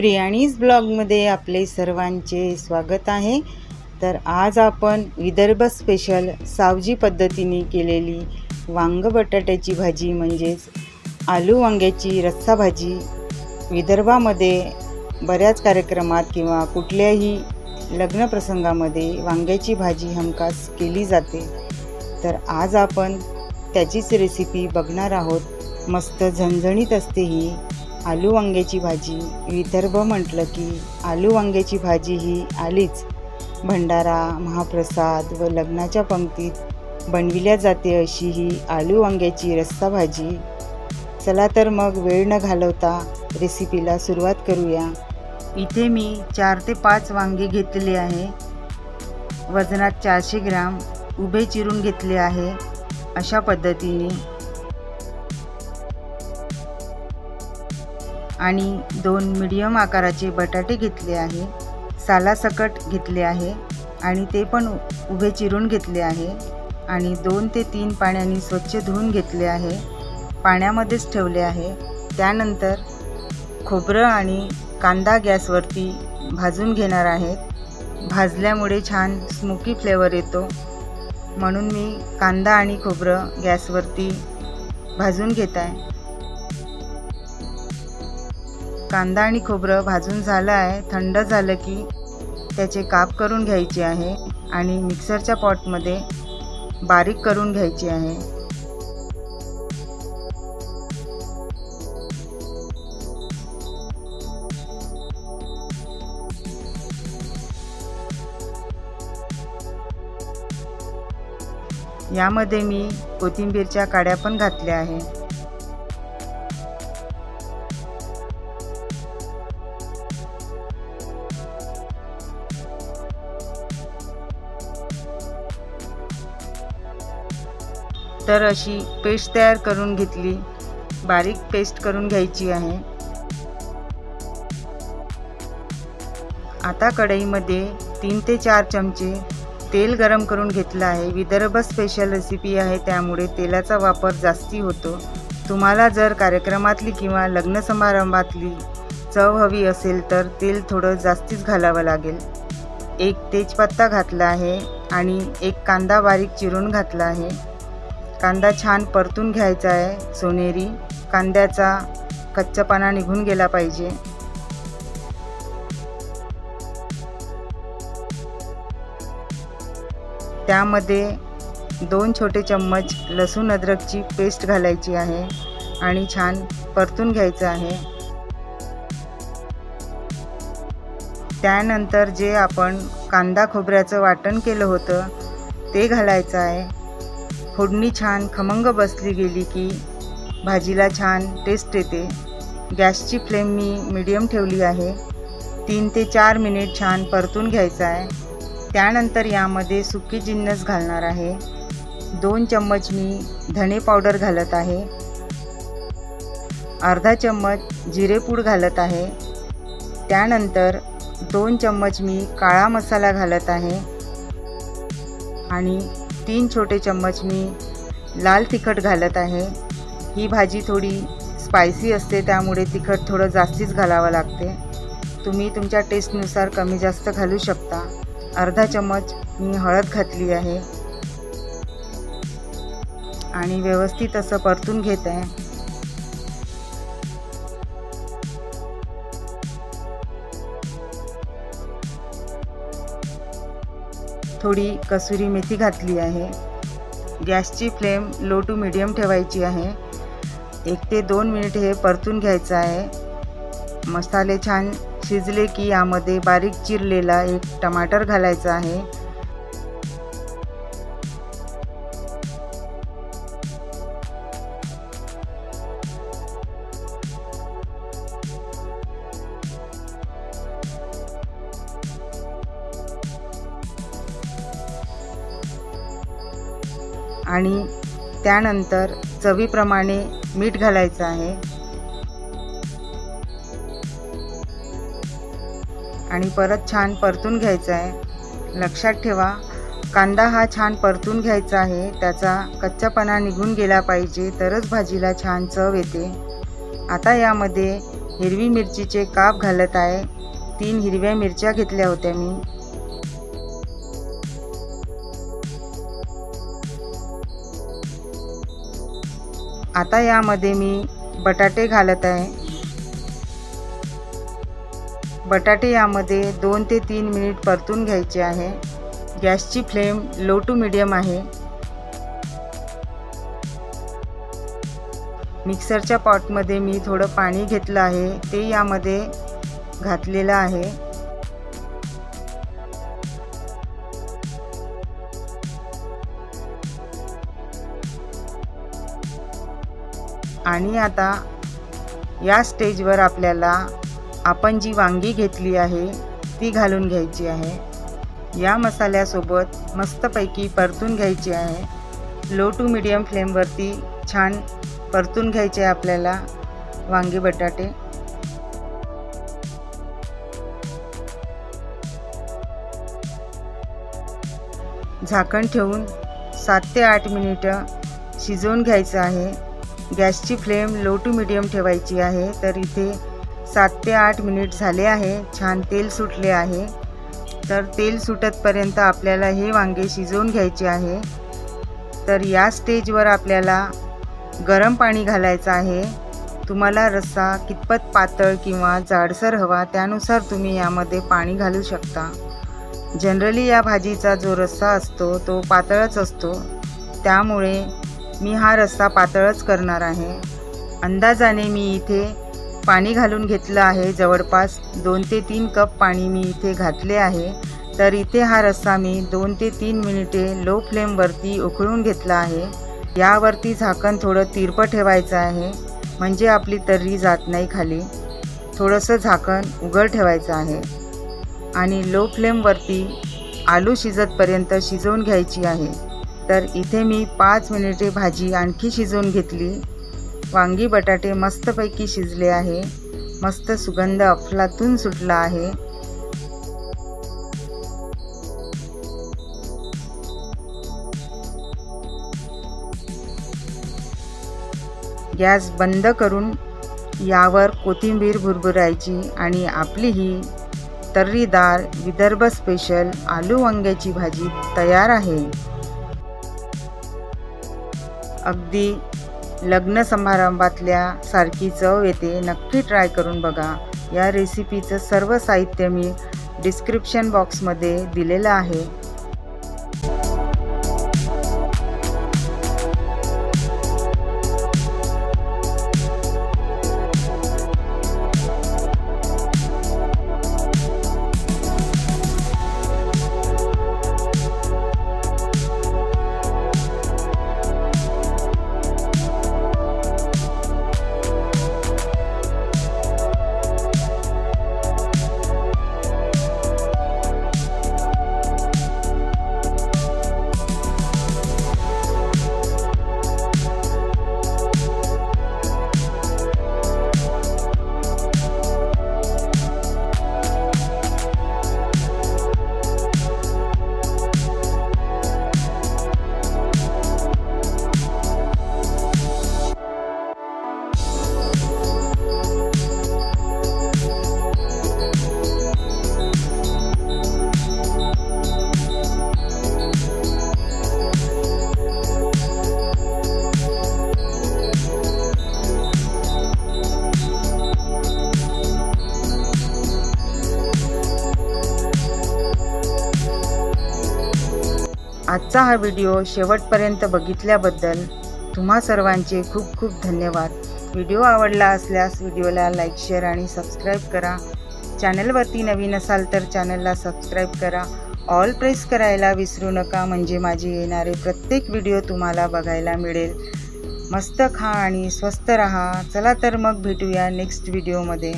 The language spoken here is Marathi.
प्रियाणीज ब्लॉगमध्ये आपले सर्वांचे स्वागत आहे. तर आज आपण विदर्भ स्पेशल सावजी पद्धतीने केलेली वांग बटाट्याची भाजी म्हणजेच आलू वांग्याची रस्सा भाजी विदर्भामध्ये बऱ्याच कार्यक्रमात किंवा कुठल्याही लग्नप्रसंगामध्ये वांग्याची भाजी हमखास केली जाते. तर आज आपण त्याचीच रेसिपी बघणार आहोत. मस्त झणझणीत असते ही. आलू वांग्याची भाजी. विदर्भ म्हटलं की आलू वांग्याची भाजी ही आलीच. भंडारा महाप्रसाद व लग्नाच्या पंक्तीत बनविल्या जाते अशी ही आलू वांग्याची रस्सा भाजी. चला तर मग वेळ न घालवता रेसिपीला सुरुवात करूया. इथे मी चार ते पाच वांगे घेतले आहे. वजनात चारशे ग्राम उभे चिरून घेतले आहे. अशा पद्धतीने आणि दोन मिडियम आकाराचे बटाटे घेतले आहे सालासकट घेतले आहे आणि ते पण उभे चिरून घेतले आहे आणि दोन ते तीन पाण्याने स्वच्छ धुवून घेतले आहे. पाण्यामध्येच ठेवले आहे. त्यानंतर खोबरं आणि कांदा गॅसवरती भाजून घेणार आहेत भाजल्यामुळे छान स्मोकी फ्लेवर येतो. म्हणून मी कांदा आणि खोबरं गॅसवरती भाजून घेत आहे. कांदा आणि खोबरं भाजून झालं आहे थंड झालं की त्याचे काप करून घ्यायचे आहे आणि मिक्सरच्या पॉटमध्ये बारीक करून घ्यायचे आहे. यामध्ये मी कोथिंबीरच्या काड्या पण घातल्या आहे तर अशी पेस्ट तयार करून घेतली. बारीक पेस्ट करून घ्यायची आहे. आता कढईमध्ये तीन ते चार चमचे तेल गरम करून घेतलं आहे. विदर्भ स्पेशल रेसिपी आहे त्यामुळे तेलाचा वापर जास्ती होतो. तुम्हाला जर कार्यक्रमातली किंवा लग्न समारंभातली चव हवी असेल तर तेल थोडं जास्तीच घालावं लागेल. एक तेजपत्ता घातला आहे आणि एक कांदा बारीक चिरून घातला आहे. कांदा छान परतून घ्यायचा आहे सोनेरी. कांद्याचा कच्चापणा निघून गेला पाहिजे. त्यामध्ये दोन छोटे चम्मच लसूण अद्रकची पेस्ट घालायची आहे आणि छान परतून घ्यायचं आहे. त्यानंतर जे आपण कांदा खोबऱ्याचं वाटण केलं होतं ते घालायचं आहे. फोडणी छान खमंग बसली गेली की भाजीला छान टेस्ट येते. गॅसची फ्लेम मी मीडियम ठेवली आहे. तीन ते चार मिनिट छान परतून घ्यायचं आहे. त्यानंतर यामध्ये सुकी जिन्नस घालणार आहे. दोन चम्मच मी धणे पावडर घालत आहे. अर्धा चम्मच जिरेपूड घालत आहे. त्यानंतर दोन चम्मच मी काळा मसाला घालत आहे. आणि तीन छोटे चम्मच मी लाल तिखट घालत आहे. ही भाजी थोडी स्पायसी असते त्यामुळे तिखट थोडं जास्तीच घालावं लागते. तुम्ही तुमच्या टेस्टनुसार कमी जास्त घालू शकता. अर्धा चम्मच मी हळद घातली आहे. आणि व्यवस्थित असं परतून घेत. आहे थोडी कसुरी मेथी घातली आहे. गॅसची फ्लेम लो टू मिडियम ठेवायची आहे. एक ते दोन मिनिट हे परतून घ्यायचं आहे. मसाले छान शिजले की यामध्ये बारीक चिरलेला एक टमाटर घालायचा आहे. आणि त्यानंतर चवीप्रमाणे मीठ घालायचं आहे. आणि परत छान परतून घ्यायचं आहे. लक्षात ठेवा कांदा हा छान परतून घ्यायचा आहे. त्याचा कच्चापणा निघून गेला पाहिजे तरच भाजीला छान चव येते. आता यामध्ये हिरवी मिरचीचे काप घालत आहे. तीन हिरव्या मिरच्या घेतल्या होत्या मी. आता यामध्ये मी बटाटे घालत आहे. बटाटे यामध्ये दोन ते तीन मिनिट परतून घ्यायचे आहे. गॅसची फ्लेम लो टू मिडियम आहे. मिक्सरच्या पॉटमध्ये मी थोडं पाणी घेतलं आहे. ते यामध्ये घातलेलं आहे. आणि आता या स्टेजवर आपल्याला आपण जी वांगी घेतली आहे ती घालून घ्यायची आहे. या मसाल्यासोबत मस्तपैकी परतून घ्यायची आहे. लो टू मिडियम फ्लेमवरती छान परतून घ्यायचे आहे आपल्याला वांगी बटाटे. झाकण ठेवून सात ते आठ मिनिटं शिजवून घ्यायचं आहे. गॅसची फ्लेम लो टू मिडियम ठेवायची आहे. तर इथे सात ते आठ मिनिट झाले आहे. छान तेल सुटले आहे. तर तेल सुटतपर्यंत आपल्याला हे वांगे शिजवून घ्यायचे आहे. तर या स्टेजवर आपल्याला गरम पाणी घालायचं आहे. तुम्हाला रस्सा कितपत पातळ किंवा जाडसर हवा त्यानुसार तुम्ही यामध्ये पाणी घालू शकता. जनरली या भाजीचा जो रस्सा असतो तो पातळच असतो. त्यामुळे मी हा रस्सा पातळच करणार आहे. अंदाजाने मी इथे पाणी घालून घेतलं आहे. जवळपास दोन ते तीन कप पाणी मी इथे घातले आहे. तर इथे हा रस्सा मी दोन ते तीन मिनिटे लो फ्लेमवरती उकळून घेतला आहे. यावरती झाकण थोडं तिरपं ठेवायचं आहे. म्हणजे आपली तर्री जात नाही खाली. थोडंसं झाकण उघड ठेवायचं आहे. आणि लो फ्लेमवरती आलू शिजतपर्यंत शिजवून घ्यायची आहे. तर इथे मी पाच मिनिटे भाजी आणखी शिजवून घेतली. वांगी बटाटे मस्तपैकी शिजले आहे. मस्त सुगंध अफलातून सुटला आहे. गॅस बंद करून यावर कोथिंबीर भुरभुरायची आणि आपली ही तर्रीदार विदर्भ स्पेशल आलू वांग्याची भाजी तयार आहे. अगदी लग्न समारंभातल्या सारखी चव येते. नक्की ट्राय करून बघा. या रेसिपीचं सर्व साहित्य मी डिस्क्रिप्शन बॉक्समध्ये दिलेलं आहे. आजचा हा व्हिडिओ शेवटपर्यंत बघितल्याबद्दल तुम्हा सर्वांचे खूप खूप धन्यवाद. व्हिडिओ आवडला असल्यास व्हिडिओला लाईक शेअर आणि सबस्क्राईब करा. चॅनलवरती नवीन असाल तर चॅनलला सबस्क्राईब करा. ऑल प्रेस करायला विसरू नका म्हणजे माझे येणारे प्रत्येक व्हिडिओ तुम्हाला बघायला मिळेल. मस्त खा आणि स्वस्त रहा. चला तर मग भेटूया नेक्स्ट व्हिडिओमध्ये.